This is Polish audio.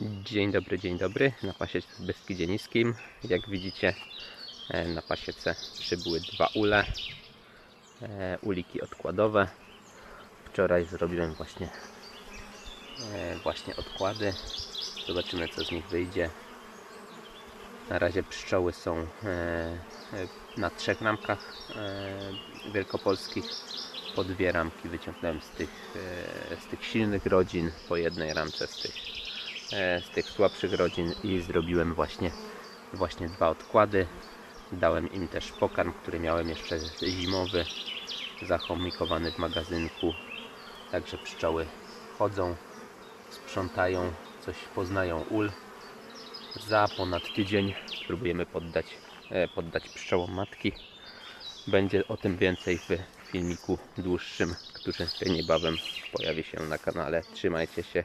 Dzień dobry, dzień dobry. Na pasiece w Beskidzie Niskim. Jak widzicie, e, na pasiece przybyły dwa ule. e, Uliki odkładowe. Wczoraj zrobiłem właśnie, e, właśnie odkłady. Zobaczymy, co z nich wyjdzie. Na razie pszczoły są na trzech ramkach wielkopolskich. Po dwie ramki wyciągnąłem z tych, z tych silnych rodzin, po jednej ramce z tych z tych słabszych rodzin i zrobiłem właśnie, właśnie dwa odkłady. Dałem im też pokarm, który miałem jeszcze zimowy, zachomikowany w magazynku. Także pszczoły chodzą, sprzątają, coś poznają ul. Za ponad tydzień spróbujemy poddać, e, poddać pszczołom matki. Będzie o tym więcej w filmiku dłuższym, który niebawem pojawi się na kanale. Trzymajcie się,